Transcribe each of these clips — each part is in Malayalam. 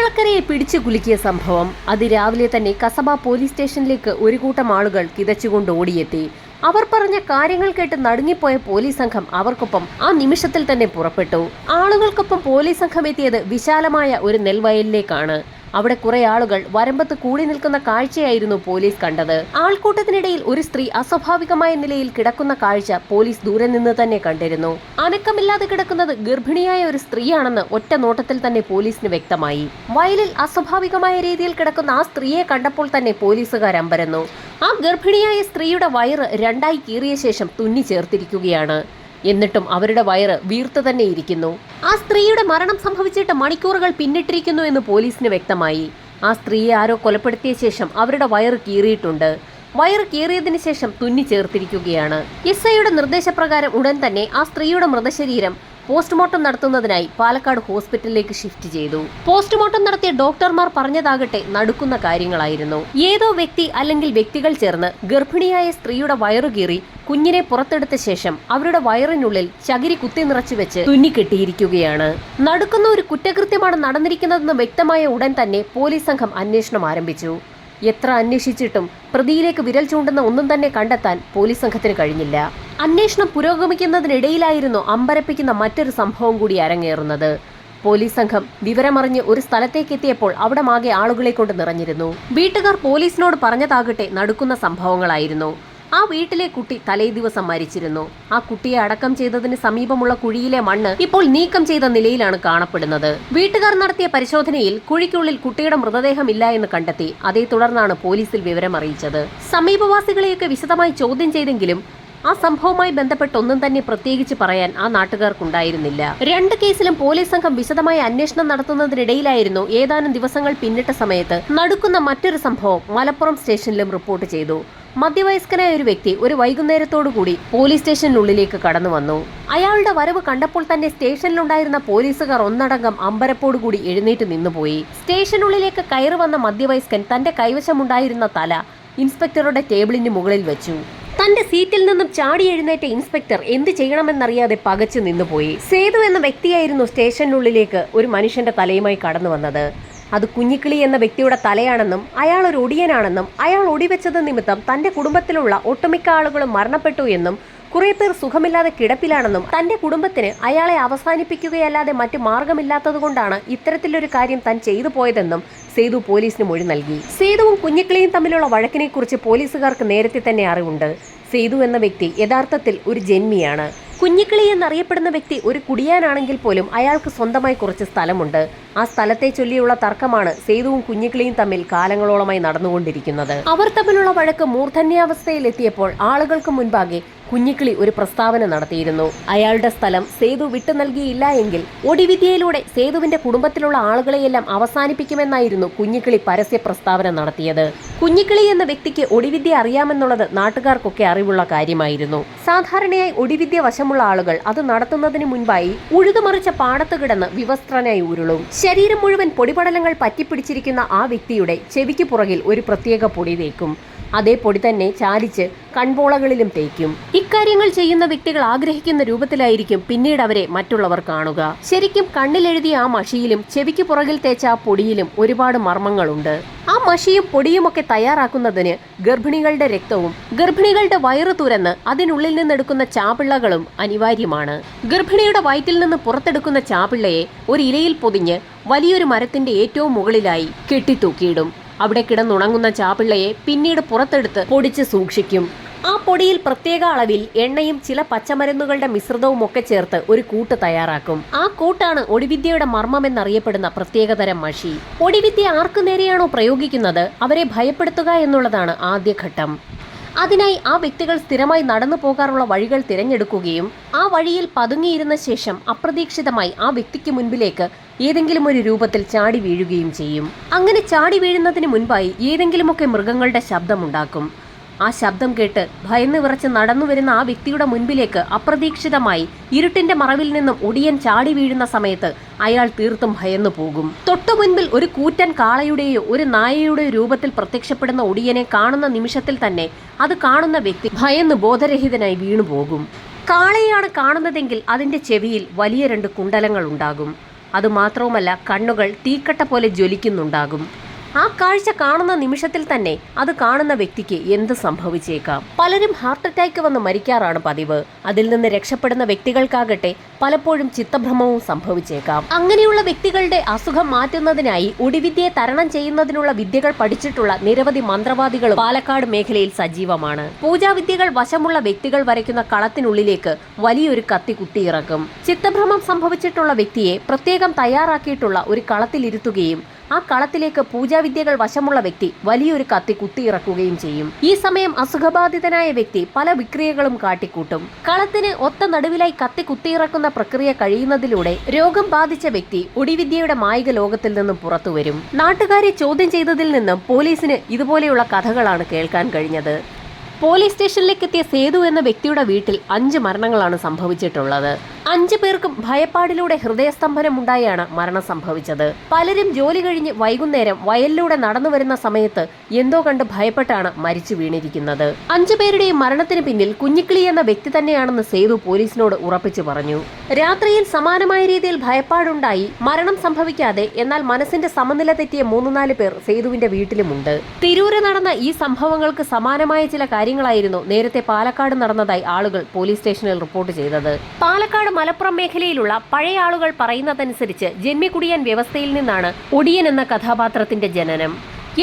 കേരളക്കരയെ പിടിച്ചു കുലുക്കിയ സംഭവം. അതിരാവിലെ തന്നെ കസബ പോലീസ് സ്റ്റേഷനിലേക്ക് ഒരു കൂട്ടം ആളുകൾ കിതച്ചുകൊണ്ട് ഓടിയെത്തി. അവർ പറഞ്ഞ കാര്യങ്ങൾ കേട്ട് നടുങ്ങിപ്പോയ പോലീസ് സംഘം അവർക്കൊപ്പം ആ നിമിഷത്തിൽ തന്നെ പുറപ്പെട്ടു. ആളുകൾക്കൊപ്പം പോലീസ് സംഘം എത്തിയത് വിശാലമായ ഒരു നെൽവയലിലേക്കാണ്. അവിടെ കുറെ ആളുകൾ വരമ്പത്ത് കൂടി നിൽക്കുന്ന കാഴ്ചയായിരുന്നു പോലീസ് കണ്ടത്. ആൾക്കൂട്ടത്തിനിടയിൽ ഒരു സ്ത്രീ അസ്വാഭാവികമായ നിലയിൽ കിടക്കുന്ന കാഴ്ച പോലീസ് ദൂരെ നിന്ന് തന്നെ കണ്ടിരുന്നു. അനക്കമില്ലാതെ കിടക്കുന്നത് ഗർഭിണിയായ ഒരു സ്ത്രീയാണെന്ന് ഒറ്റ നോട്ടത്തിൽ തന്നെ പോലീസിന് വ്യക്തമായി. വയലിൽ അസ്വാഭാവികമായ രീതിയിൽ കിടക്കുന്ന ആ സ്ത്രീയെ കണ്ടപ്പോൾ തന്നെ പോലീസുകാർ അമ്പരന്നു. ആ ഗർഭിണിയായ സ്ത്രീയുടെ വയറ് രണ്ടായി കീറിയ ശേഷം തുന്നി ചേർത്തിരിക്കുകയാണ്. എന്നിട്ടും അവരുടെ വയറ് വീർത്തു തന്നെ ഇരിക്കുന്നു. ആ സ്ത്രീയുടെ മരണം സംഭവിച്ചിട്ട് മണിക്കൂറുകൾ പിന്നിട്ടിരിക്കുന്നു എന്ന് പോലീസിന് വ്യക്തമായി. ആ സ്ത്രീയെ ആരോ കൊലപ്പെടുത്തിയ ശേഷം അവരുടെ വയറ് കീറിയിട്ടുണ്ട്. വയറ് കീറിയതിനു ശേഷം തുന്നി ചേർത്തിരിക്കുകയാണ്. എസ് ഐയുടെ നിർദ്ദേശപ്രകാരം ഉടൻ തന്നെ ആ സ്ത്രീയുടെ മൃതശരീരം പോസ്റ്റ്മോർട്ടം നടത്തുന്നതിനായി പാലക്കാട് ഹോസ്പിറ്റലിലേക്ക് ഷിഫ്റ്റ് ചെയ്തു. പോസ്റ്റ്മോർട്ടം നടത്തിയ ഡോക്ടർമാർ പറഞ്ഞതാകട്ടെ നടുക്കുന്ന കാര്യങ്ങളായിരുന്നു. ഏതോ വ്യക്തി അല്ലെങ്കിൽ വ്യക്തികൾ ചേർന്ന് ഗർഭിണിയായ സ്ത്രീയുടെ വയറുകീറി കുഞ്ഞിനെ പുറത്തെടുത്ത ശേഷം അവരുടെ വയറിനുള്ളിൽ ചകിരി കുത്തി നിറച്ചു വെച്ച് തുന്നിക്കെട്ടിയിരിക്കുകയാണ്. നടക്കുന്ന ഒരു കുറ്റകൃത്യമാണ് നടന്നിരിക്കുന്നതെന്ന് വ്യക്തമായ ഉടൻ തന്നെ പോലീസ് സംഘം അന്വേഷണം ആരംഭിച്ചു. എത്ര അന്വേഷിച്ചിട്ടും പ്രതിയിലേക്ക് വിരൽ ചൂണ്ടുന്ന ഒന്നും തന്നെ കണ്ടെത്താൻ പോലീസ് സംഘത്തിന് കഴിഞ്ഞില്ല. അന്വേഷണം പുരോഗമിക്കുന്നതിനിടയിലായിരുന്നു അമ്പരപ്പിക്കുന്ന മറ്റൊരു സംഭവം കൂടി അരങ്ങേറുന്നത്. പോലീസ് സംഘം വിവരമറിഞ്ഞ് ഒരു സ്ഥലത്തേക്ക് എത്തിയപ്പോൾ അവിടെ മാകെ ആളുകളെ കൊണ്ട് നിറഞ്ഞിരുന്നു. വീട്ടുകാർ പോലീസിനോട് പറഞ്ഞതാകട്ടെ നടക്കുന്ന സംഭവങ്ങളായിരുന്നു. ആ വീട്ടിലെ കുട്ടി തലേ ദിവസം മരിച്ചിരുന്നു. ആ കുട്ടിയെ അടക്കം ചെയ്തതിന് സമീപമുള്ള കുഴിയിലെ മണ്ണ് ഇപ്പോൾ നീക്കം ചെയ്ത നിലയിലാണ് കാണപ്പെടുന്നത്. വീട്ടുകാർ നടത്തിയ പരിശോധനയിൽ കുഴിക്കുള്ളിൽ കുട്ടിയുടെ മൃതദേഹം ഇല്ല എന്ന് കണ്ടെത്തി. അതേ തുടർന്നാണ് പോലീസിൽ വിവരം അറിയിച്ചത്. സമീപവാസികളെയൊക്കെ വിശദമായി ചോദ്യം ചെയ്തെങ്കിലും ആ സംഭവവുമായി ബന്ധപ്പെട്ട് ഒന്നും തന്നെ പ്രത്യേകിച്ച് പറയാൻ ആ നാട്ടുകാർക്കുണ്ടായിരുന്നില്ല. രണ്ട് കേസിലും പോലീസ് സംഘം വിശദമായ അന്വേഷണം നടത്തുന്നതിനിടയിലായിരുന്നു ഏതാനും ദിവസങ്ങൾ പിന്നിട്ട സമയത്ത് നടക്കുന്ന മറ്റൊരു സംഭവം മലപ്പുറം സ്റ്റേഷനിലും റിപ്പോർട്ട് ചെയ്തു. മധ്യവയസ്കനായ ഒരു വ്യക്തി ഒരു വൈകുന്നേരത്തോടുകൂടി പോലീസ് സ്റ്റേഷനുള്ളിലേക്ക് കടന്നു വന്നു. അയാളുടെ വരവ് കണ്ടപ്പോൾ തന്നെ സ്റ്റേഷനിലുണ്ടായിരുന്ന പോലീസുകാർ ഒന്നടങ്കം അമ്പരപ്പോടുകൂടി എഴുന്നേറ്റ് നിന്നുപോയി. സ്റ്റേഷനുള്ളിലേക്ക് കയറി വന്ന മധ്യവയസ്കൻ തന്റെ കൈവശമുണ്ടായിരുന്ന തല ഇൻസ്പെക്ടറുടെ ടേബിളിന് മുകളിൽ വെച്ചു. തന്റെ സീറ്റിൽ നിന്നും ചാടി എഴുന്നേറ്റ ഇൻസ്പെക്ടർ എന്ത് ചെയ്യണമെന്നറിയാതെ പകച്ചു നിന്നുപോയി. സേതു എന്ന വ്യക്തിയായിരുന്നു സ്റ്റേഷനുള്ളിലേക്ക് ഒരു മനുഷ്യന്റെ തലയുമായി കടന്നു വന്നത്. അത് കുഞ്ഞിക്കിളി എന്ന വ്യക്തിയുടെ തലയാണെന്നും അയാൾ ഒരു ഒടിയനാണെന്നും അയാൾ ഒടിവെച്ചത് നിമിത്തം തന്റെ കുടുംബത്തിലുള്ള ഒട്ടുമിക്ക ആളുകളും മരണപ്പെട്ടു എന്നും കുറെ പേർ സുഖമില്ലാതെ കിടപ്പിലാണെന്നും തന്റെ കുടുംബത്തിന് അയാളെ അവസാനിപ്പിക്കുകയല്ലാതെ മറ്റു മാർഗമില്ലാത്തതുകൊണ്ടാണ് ഇത്തരത്തിലൊരു കാര്യം താൻ ചെയ്തു പോയതെന്നും സേതു പോലീസിന് മൊഴി നൽകി. സേതുവും കുഞ്ഞിക്കിളിയും തമ്മിലുള്ള വഴക്കിനെക്കുറിച്ച് പോലീസുകാർക്ക് നേരത്തെ തന്നെ അറിവുണ്ട്. സേതു എന്ന വ്യക്തി യഥാർത്ഥത്തിൽ ഒരു ജന്മിയാണ്. കുഞ്ഞിക്കിളി എന്നറിയപ്പെടുന്ന വ്യക്തി ഒരു കുടിയാനാണെങ്കിൽ പോലും അയാൾക്ക് സ്വന്തമായി കുറച്ച് സ്ഥലമുണ്ട്. ആ സ്ഥലത്തെ ചൊല്ലിയുള്ള തർക്കമാണ് സേതുവും കുഞ്ഞിക്കിളിയും തമ്മിൽ കാലങ്ങളോളമായി നടന്നുകൊണ്ടിരിക്കുന്നത്. അവർ തമ്മിലുള്ള വഴക്ക് മൂർധന്യാവസ്ഥയിലെത്തിയപ്പോൾ ആളുകൾക്ക് മുൻപാകെ കുഞ്ഞിക്കിളി ഒരു പ്രസ്താവന നടത്തിയിരുന്നു. അയാളുടെ സ്ഥലം സേതു വിട്ടു നൽകിയില്ല എങ്കിൽ ഒടിവിദ്യയിലൂടെ സേതുവിന്റെ കുടുംബത്തിലുള്ള ആളുകളെയെല്ലാം അവസാനിപ്പിക്കുമെന്നായിരുന്നു കുഞ്ഞിക്കിളി പരസ്യ പ്രസ്താവന നടത്തിയത്. കുഞ്ഞിക്കിളി എന്ന വ്യക്തിക്ക് ഒടിവിദ്യ അറിയാമെന്നുള്ളത് നാട്ടുകാർക്കൊക്കെ അറിവുള്ള കാര്യമായിരുന്നു. സാധാരണയായി ഒടിവിദ്യ വശമുള്ള ആളുകൾ അത് നടത്തുന്നതിന് മുൻപായി ഉഴുതുമറിച്ച പാടത്ത് കിടന്ന് വിവസ്ത്രനായി ഉരുളും. ശരീരം മുഴുവൻ പൊടിപടലങ്ങൾ പറ്റിപ്പിടിച്ചിരിക്കുന്ന ആ വ്യക്തിയുടെ ചെവിക്ക് പുറകിൽ ഒരു പ്രത്യേക പൊടി തേക്കും. അതേ പൊടി തന്നെ ചാലിച്ച് കൺപോളകളിലും തേക്കും. ഇക്കാര്യങ്ങൾ ചെയ്യുന്ന വ്യക്തികൾ ആഗ്രഹിക്കുന്ന രൂപത്തിലായിരിക്കും പിന്നീട് അവരെ മറ്റുള്ളവർ കാണുക. ശരിക്കും കണ്ണിലെഴുതിയ ആ മഷിയിലും ചെവിക്ക് പുറകിൽ തേച്ച ആ പൊടിയിലും ഒരുപാട് മർമ്മങ്ങളുണ്ട്. ആ മഷിയും പൊടിയുമൊക്കെ തയ്യാറാക്കുന്നതിന് ഗർഭിണികളുടെ രക്തവും ഗർഭിണികളുടെ വയറു തുരന്ന് അതിനുള്ളിൽ നിന്നെടുക്കുന്ന ചാപിള്ളകളും അനിവാര്യമാണ്. ഗർഭിണിയുടെ വയറ്റിൽ നിന്ന് പുറത്തെടുക്കുന്ന ചാപിള്ളയെ ഒരു ഇലയിൽ പൊതിഞ്ഞ് വലിയൊരു മരത്തിന്റെ ഏറ്റവും മുകളിലായി കെട്ടിത്തൂക്കിയിടും. അവിടെ കിടന്നുണങ്ങുന്ന ചാപിള്ളയെ പിന്നീട് പുറത്തെടുത്ത് പൊടിച്ച് സൂക്ഷിക്കും. ആ പൊടിയിൽ പ്രത്യേക അളവിൽ എണ്ണയും ചില പച്ചമരുന്നുകളുടെ മിശ്രിതവും ഒക്കെ ചേർത്ത് ഒരു കൂട്ട് തയ്യാറാക്കും. ആ കൂട്ടാണ് ഒടിവിദ്യയുടെ മർമ്മം എന്നറിയപ്പെടുന്ന പ്രത്യേകതരം മഷി. ഒടിവിദ്യ ആർക്കു നേരെയാണോ പ്രയോഗിക്കുന്നത്? അവരെ ഭയപ്പെടുത്തുക എന്നുള്ളതാണ് ആദ്യഘട്ടം. അതിനായി ആ വ്യക്തികൾ സ്ഥിരമായി നടന്നു പോകാറുള്ള വഴികൾ തിരഞ്ഞെടുക്കുകയും ആ വഴിയിൽ പതുങ്ങിയിരുന്ന ശേഷം അപ്രതീക്ഷിതമായി ആ വ്യക്തിക്ക് മുൻപിലേക്ക് ഏതെങ്കിലും ഒരു രൂപത്തിൽ ചാടി വീഴുകയും ചെയ്യും. അങ്ങനെ ചാടി വീഴുന്നതിന് മുൻപായി ഏതെങ്കിലുമൊക്കെ മൃഗങ്ങളുടെ ശബ്ദമുണ്ടാക്കും. ആ ശബ്ദം കേട്ട് ഭയന്ന് വിറച്ച് നടന്നു വരുന്ന ആ വ്യക്തിയുടെ മുൻപിലേക്ക് അപ്രതീക്ഷിതമായി ഇരുട്ടിന്റെ മറവിൽ നിന്നും ഒടിയൻ ചാടി വീഴുന്ന സമയത്ത് അയാൾ തീർത്തും ഭയന്നു പോകും. തൊട്ടു മുൻപിൽ ഒരു കൂറ്റൻ കാളയുടെയോ ഒരു നായയുടെയോ രൂപത്തിൽ പ്രത്യക്ഷപ്പെടുന്ന ഒടിയനെ കാണുന്ന നിമിഷത്തിൽ തന്നെ അത് കാണുന്ന വ്യക്തി ഭയന്ന് ബോധരഹിതനായി വീണുപോകും. കാളയാണ് കാണുന്നതെങ്കിൽ അതിന്റെ ചെവിയിൽ വലിയ രണ്ട് കുണ്ടലങ്ങൾ ഉണ്ടാകും. അതുമാത്രവുമല്ല കണ്ണുകൾ തീക്കട്ട പോലെ ജ്വലിക്കുന്നുണ്ടാകും ആ കാഴ്ച കാണുന്ന നിമിഷത്തിൽ തന്നെ അത് കാണുന്ന വ്യക്തിക്ക് എന്ത് സംഭവിച്ചേക്കാം? പലരും ഹാർട്ട് അറ്റാക്ക് വന്ന് മരിക്കാറാണ് പതിവ്. അതിൽ നിന്ന് രക്ഷപ്പെടുന്ന വ്യക്തികൾക്കാകട്ടെ പലപ്പോഴും ചിത്തഭ്രമവും സംഭവിച്ചേക്കാം. അങ്ങനെയുള്ള വ്യക്തികളുടെ അസുഖം മാറ്റുന്നതിനായി ഒടിവിദ്യയെ തരണം ചെയ്യുന്നതിനുള്ള വിദ്യകൾ പഠിച്ചിട്ടുള്ള നിരവധി മന്ത്രവാദികൾ പാലക്കാട് മേഖലയിൽ സജീവമാണ്. പൂജാവിദ്യകൾ വശമുള്ള വ്യക്തികൾ വരയ്ക്കുന്ന കളത്തിനുള്ളിലേക്ക് വലിയൊരു കത്തി കുത്തിയിറക്കും ചിത്തഭ്രമം സംഭവിച്ചിട്ടുള്ള വ്യക്തിയെ പ്രത്യേകം തയ്യാറാക്കിയിട്ടുള്ള ഒരു കളത്തിലിരുത്തുകയും ആ കളത്തിലേക്ക് പൂജാവിദ്യകൾ വശമുള്ള വ്യക്തി വലിയൊരു കത്തി കുത്തിയിറക്കുകയും ചെയ്യും. ഈ സമയം അസുഖബാധിതനായ വ്യക്തി പല വിക്രിയകളും കാട്ടിക്കൂട്ടും. കളത്തിന് ഒത്ത നടുവിലായി കത്തി കുത്തിയിറക്കുന്ന പ്രക്രിയ കഴിയുന്നതിലൂടെ രോഗം ബാധിച്ച വ്യക്തി ഒടിവിദ്യയുടെ മായിക ലോകത്തിൽ നിന്നും പുറത്തുവരും നാട്ടുകാരെ ചോദ്യം ചെയ്തതിൽ നിന്നും പോലീസിന് ഇതുപോലെയുള്ള കഥകളാണ് കേൾക്കാൻ കഴിഞ്ഞത്. പോലീസ് സ്റ്റേഷനിലേക്ക് എത്തിയ സേതു എന്ന വ്യക്തിയുടെ വീട്ടിൽ അഞ്ച് മരണങ്ങളാണ് സംഭവിച്ചിട്ടുള്ളത്. അഞ്ചു പേർക്കും ഭയപ്പാടിലൂടെ ഹൃദയസ്തംഭനം ഉണ്ടായാണ് മരണം സംഭവിച്ചത്. പലരും ജോലി കഴിഞ്ഞ് വൈകുന്നേരം വയലിലൂടെ നടന്നു വരുന്ന സമയത്ത് എന്തോ കണ്ട് ഭയപ്പെട്ടാണ് മരിച്ചു വീണിരിക്കുന്നത്. അഞ്ചു പേരുടെയും മരണത്തിന് പിന്നിൽ കുഞ്ഞിക്കിളി എന്ന വ്യക്തി തന്നെയാണെന്ന് സേതു പോലീസിനോട് ഉറപ്പിച്ചു പറഞ്ഞു. രാത്രിയിൽ സമാനമായ രീതിയിൽ ഭയപ്പാടുണ്ടായി മരണം സംഭവിക്കാതെ എന്നാൽ മനസ്സിന്റെ സമനില തെറ്റിയ മൂന്ന് നാല് പേർ സേതുവിന്റെ വീട്ടിലുമുണ്ട്. തിരൂര് നടന്ന ഈ സംഭവങ്ങൾക്ക് സമാനമായ ചില കാര്യങ്ങളായിരുന്നു നേരത്തെ പാലക്കാട് നടന്നതായി ആളുകൾ പോലീസ് സ്റ്റേഷനിൽ റിപ്പോർട്ട് ചെയ്തത്. പാലക്കാട് മലപ്പുറം മേഖലയിലുള്ള പഴയ ആളുകൾ പറയുന്നതനുസരിച്ച് ജന്മിക്കുടിയൻ വ്യവസ്ഥയിൽ നിന്നാണ് ഒടിയൻ എന്ന കഥാപാത്രത്തിന്റെ ജനനം.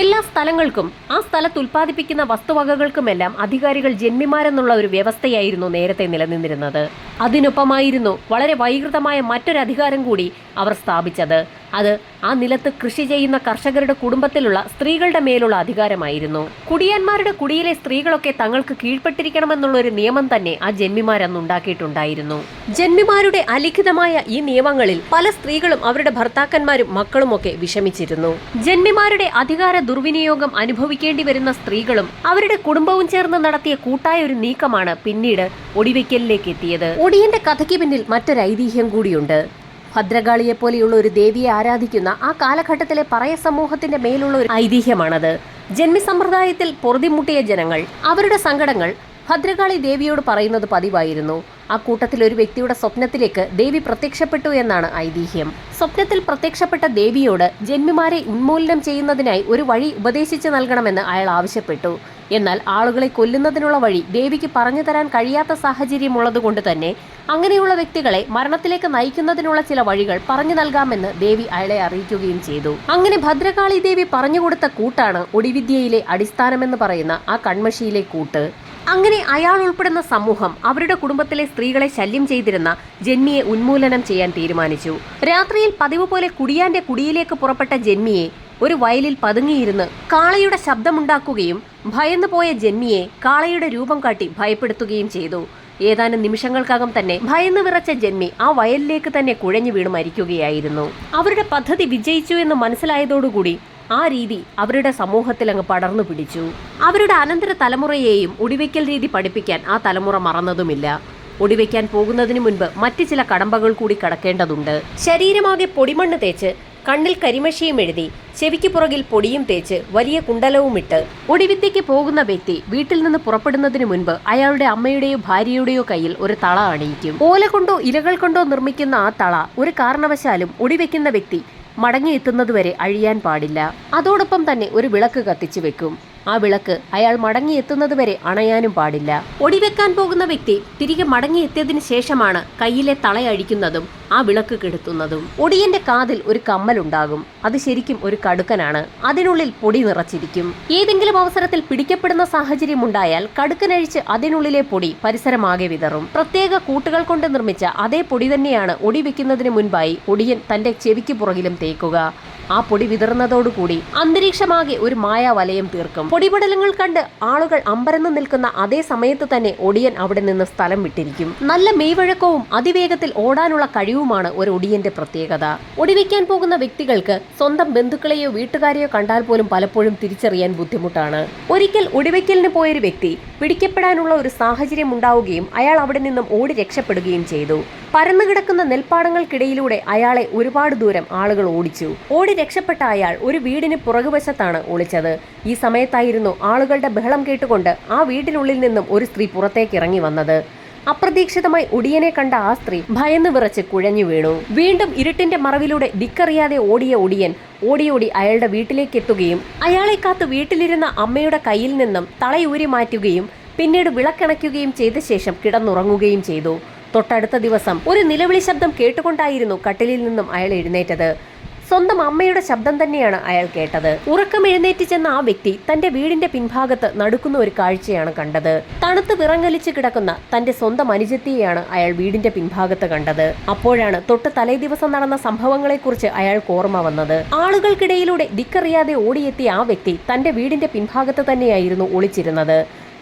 എല്ലാ സ്ഥലങ്ങൾക്കും ആ സ്ഥലത്ത് ഉൽപ്പാദിപ്പിക്കുന്ന വസ്തുവകകൾക്കുമെല്ലാം അധികാരികൾ ജന്മിമാരെന്നുള്ള ഒരു വ്യവസ്ഥയായിരുന്നു നേരത്തെ നിലനിന്നിരുന്നത്. അതിനൊപ്പമായിരുന്നു വളരെ വൈകൃതമായ മറ്റൊരു അധികാരം കൂടി അവർ സ്ഥാപിച്ചത്. അത് ആ നിലത്ത് കൃഷി ചെയ്യുന്ന കർഷകരുടെ കുടുംബത്തിലുള്ള സ്ത്രീകളുടെ മേലുള്ള അധികാരമായിരുന്നു. കുടിയന്മാരുടെ കുടിയിലെ സ്ത്രീകളൊക്കെ തങ്ങൾക്ക് കീഴ്പ്പെട്ടിരിക്കണമെന്നുള്ള ഒരു നിയമം തന്നെ ആ ജന്മിമാരന്ന് ഉണ്ടാക്കിയിട്ടുണ്ടായിരുന്നു. ജന്മിമാരുടെ അലിഖിതമായ ഈ നിയമങ്ങളിൽ പല സ്ത്രീകളും അവരുടെ ഭർത്താക്കന്മാരും മക്കളുമൊക്കെ വിഷമിച്ചിരുന്നു. ജന്മിമാരുടെ അധികാര ദുർവിനിയോഗം അനുഭവിക്കേണ്ടി വരുന്ന സ്ത്രീകളും അവരുടെ കുടുംബവും ചേർന്ന് നടത്തിയ കൂട്ടായ ഒരു നീക്കമാണ് പിന്നീട് ഒടിവയ്ക്കലിലേക്ക് എത്തിയത് ഒടിയന്റെ കഥയ്ക്ക് പിന്നിൽ മറ്റൊരു ഐതിഹ്യം കൂടിയുണ്ട്. ഭദ്രകാളിയെ പോലെയുള്ള ഒരു ദേവിയെ ആരാധിക്കുന്ന ആ കാലഘട്ടത്തിലെ പറയ സമൂഹത്തിന്റെ മേലുള്ള ഒരു ഐതിഹ്യമാണത്. ജന്മിസമ്പ്രദായത്തിൽ പൊറുതിമുട്ടിയ ജനങ്ങൾ അവരുടെ സങ്കടങ്ങൾ ഭദ്രകാളി ദേവിയോട് പറയുന്നത് പതിവായിരുന്നു. ആ കൂട്ടത്തിൽ ഒരു വ്യക്തിയുടെ സ്വപ്നത്തിലേക്ക് ദേവി പ്രത്യക്ഷപ്പെട്ടു എന്നാണ് ഐതിഹ്യം. സ്വപ്നത്തിൽ പ്രത്യക്ഷപ്പെട്ട ദേവിയോട് ജന്മിമാരെ ഉന്മൂലനം ചെയ്യുന്നതിനായി ഒരു വഴി ഉപദേശിച്ചു നൽകണമെന്ന് അയാൾ ആവശ്യപ്പെട്ടു. എന്നാൽ ആളുകളെ കൊല്ലുന്നതിനുള്ള വഴി ദേവിക്ക് പറഞ്ഞു തരാൻ കഴിയാത്ത സാഹചര്യം ഉള്ളതുകൊണ്ട് തന്നെ അങ്ങനെയുള്ള വ്യക്തികളെ മരണത്തിലേക്ക് നയിക്കുന്നതിനുള്ള ചില വഴികൾ പറഞ്ഞു നൽകാമെന്ന് ദേവി അയാളെ അറിയിക്കുകയും ചെയ്തു. അങ്ങനെ ഭദ്രകാളി ദേവി പറഞ്ഞുകൊടുത്ത കൂട്ടാണ് ഒടിവിദ്യയിലെ അടിസ്ഥാനമെന്ന് പറയുന്ന ആ കൺമഷിയിലെ കൂട്ട്. അങ്ങനെ അയാൾ ഉൾപ്പെടുന്ന സമൂഹം അവരുടെ കുടുംബത്തിലെ സ്ത്രീകളെ ശല്യം ചെയ്തിരുന്ന ജന്മിയെ ഉന്മൂലനം ചെയ്യാൻ തീരുമാനിച്ചു. രാത്രിയിൽ പതിവ് പോലെ കുടിയാന്റെ കുടിയിലേക്ക് പുറപ്പെട്ട ജന്മിയെ ഒരു വയലിൽ പതുങ്ങിയിരുന്ന് കാളയുടെ ശബ്ദമുണ്ടാക്കുകയും ഭയന്നുപോയ ജന്മിയെ കാളയുടെ രൂപം കാട്ടി ഭയപ്പെടുത്തുകയും ചെയ്തു. ഏതാനും നിമിഷങ്ങൾക്കകം തന്നെ ഭയന്നു വിറച്ച ജന്മി ആ വയലിലേക്ക് തന്നെ കുഴഞ്ഞു വീണ് മരിക്കുകയായിരുന്നു. അവരുടെ പദ്ധതി വിജയിച്ചു എന്ന് മനസ്സിലായതോടുകൂടി ആ രീതി അവരുടെ സമൂഹത്തിൽ അങ്ങ് പടർന്നു പിടിച്ചു. അവരുടെ അനന്തര തലമുറയെയും ഒടിവയ്ക്കൽ രീതി പഠിപ്പിക്കാൻ ആ തലമുറ മറന്നതുമില്ല. ഒടിവയ്ക്കാൻ പോകുന്നതിന് മുൻപ് മറ്റു ചില കടമ്പകൾ കൂടി കടക്കേണ്ടതുണ്ട്. ശരീരമാകെ പൊടിമണ്ണ് തേച്ച് കണ്ണിൽ കരിമഷിയും എഴുതി ചെവിക്ക് പുറകിൽ പൊടിയും തേച്ച് വലിയ കുണ്ടലവും ഇട്ട് ഒടിവിദ്യയ്ക്ക് പോകുന്ന വ്യക്തി വീട്ടിൽ നിന്ന് പുറപ്പെടുന്നതിന് മുൻപ് അയാളുടെ അമ്മയുടെയോ ഭാര്യയുടെയോ കയ്യിൽ ഒരു തള അണിയിക്കും. ഓല കൊണ്ടോ ഇലകൾ കൊണ്ടോ നിർമ്മിക്കുന്ന ആ തള ഒരു കാരണവശാലും ഒടിവെക്കുന്ന വ്യക്തി മടങ്ങിയെത്തുന്നതുവരെ അഴിയാൻ പാടില്ല. അതോടൊപ്പം തന്നെ ഒരു വിളക്ക് കത്തിച്ചു വെക്കും. ആ വിളക്ക് അയാൾ മടങ്ങിയെത്തുന്നത് വരെ അണയാനും പാടില്ല. ഒടിവെക്കാൻ പോകുന്ന വ്യക്തി തിരികെ മടങ്ങിയെത്തിയതിനു ശേഷമാണ് കയ്യിലെ തളയഴിക്കുന്നതും ആ വിളക്ക് കെടുത്തുന്നതും. ഒടിയന്റെ കാതിൽ ഒരു കമ്മലുണ്ടാകും അത് ശരിക്കും ഒരു കടുക്കനാണ്. അതിനുള്ളിൽ പൊടി നിറച്ചിരിക്കും. ഏതെങ്കിലും അവസരത്തിൽ പിടിക്കപ്പെടുന്ന സാഹചര്യം ഉണ്ടായാൽ കടുക്കനഴിച്ച് അതിനുള്ളിലെ പൊടി പരിസരമാകെ വിതറും. പ്രത്യേക കൂട്ടുകൾ കൊണ്ട് നിർമ്മിച്ച അതേ പൊടി തന്നെയാണ് ഒടി വെക്കുന്നതിന് മുൻപായി ഒടിയൻ തന്റെ ചെവിക്ക് പുറകിലും തേക്കുക. ആ പൊടി വിതറുന്നതോടുകൂടി അന്തരീക്ഷമാകെ ഒരു മായാവലയം തീർക്കും. പൊടിപടലങ്ങൾ കണ്ട് ആളുകൾ അമ്പരന്ന് നിൽക്കുന്ന അതേ സമയത്ത് തന്നെ ഒടിയൻ അവിടെ നിന്ന് സ്ഥലം വിട്ടിരിക്കും. നല്ല മെയ്വഴക്കവും അതിവേഗത്തിൽ ഓടാനുള്ള കഴിവുമാണ് ഒരു ഒടിയന്റെ പ്രത്യേകത. ഒടിവെക്കാൻ പോകുന്ന വ്യക്തികൾക്ക് സ്വന്തം ബന്ധുക്കളെയോ വീട്ടുകാരെയോ കണ്ടാൽ പോലും പലപ്പോഴും തിരിച്ചറിയാൻ ബുദ്ധിമുട്ടാണ്. ഒരിക്കൽ ഒടിവെക്കലിന് പോയൊരു വ്യക്തി പിടിക്കപ്പെടാനുള്ള ഒരു സാഹചര്യം ഉണ്ടാവുകയും അയാൾ അവിടെ നിന്നും ഓടി രക്ഷപ്പെടുകയും ചെയ്തു. പരന്നു കിടക്കുന്ന നെൽപ്പാടങ്ങൾക്കിടയിലൂടെ അയാളെ ഒരുപാട് ദൂരം ആളുകൾ ഓടിച്ചു. ഓടി രക്ഷപ്പെട്ട അയാൾ ഒരു വീടിന് പുറകുവശത്താണ് ഒളിച്ചത്. ഈ സമയത്തായിരുന്നു ആളുകളുടെ ബഹളം കേട്ടുകൊണ്ട് ആ വീട്ടിനുള്ളിൽ നിന്നും ഒരു സ്ത്രീ പുറത്തേക്ക് ഇറങ്ങി വന്നത്. അപ്രതീക്ഷിതമായി ഒടിയനെ കണ്ട ആ സ്ത്രീ ഭയന്ന് വിറച്ച് കുഴഞ്ഞു വീണു. വീണ്ടും ഇരുട്ടിന്റെ മറവിലൂടെ ദിക്കറിയാതെ ഓടിയ ഒടിയൻ ഓടിയോടി അയാളുടെ വീട്ടിലേക്ക് എത്തുകയും അയാളെ കാത്ത് വീട്ടിലിരുന്ന അമ്മയുടെ കയ്യിൽ നിന്നും തളയൂരി മാറ്റുകയും പിന്നീട് വിളക്കണയ്ക്കുകയും ചെയ്ത ശേഷം കിടന്നുറങ്ങുകയും ചെയ്തു. തൊട്ടടുത്ത ദിവസം ഒരു നിലവിളി ശബ്ദം കേട്ടുകൊണ്ടായിരുന്നു കട്ടിലിൽ നിന്നും അയാൾ എഴുന്നേറ്റത്. സ്വന്തം അമ്മയുടെ ശബ്ദം തന്നെയാണ് അയാൾ കേട്ടത്. ഉറക്കം എഴുന്നേറ്റ് ചെന്ന ആ വ്യക്തി തന്റെ വീടിന്റെ പിൻഭാഗത്ത് നടുക്കുന്ന ഒരു കാഴ്ചയാണ് കണ്ടത്. തണുത്ത് വിറങ്ങലിച്ച് കിടക്കുന്ന തന്റെ സ്വന്തം അനുജത്തിയെയാണ് അയാൾ വീടിന്റെ പിൻഭാഗത്ത് കണ്ടത്. അപ്പോഴാണ് തൊട്ട് തലേ ദിവസം നടന്ന സംഭവങ്ങളെക്കുറിച്ച് അയാൾക്ക് ഓർമ്മ വന്നത്. ആളുകൾക്കിടയിലൂടെ ദിക്കറിയാതെ ഓടിയെത്തിയ ആ വ്യക്തി തന്റെ വീടിന്റെ പിൻഭാഗത്ത് തന്നെയായിരുന്നു ഒളിച്ചിരുന്നത്.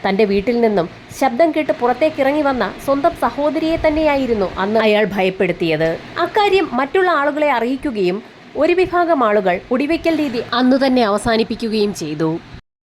തന്റെ വീട്ടിൽ നിന്നും ശബ്ദം കേട്ട് പുറത്തേക്ക് ഇറങ്ങി വന്ന സ്വന്തം സഹോദരിയെ തന്നെയായിരുന്നു അന്ന് അയാൾ ഭയപ്പെടുത്തിയത്. അക്കാര്യം മറ്റുള്ള ആളുകളെ അറിയിക്കുകയും ഒരു വിഭാഗം ആളുകൾ കുടിവെക്കൽ രീതി അന്നു തന്നെ അവസാനിപ്പിക്കുകയും ചെയ്തു.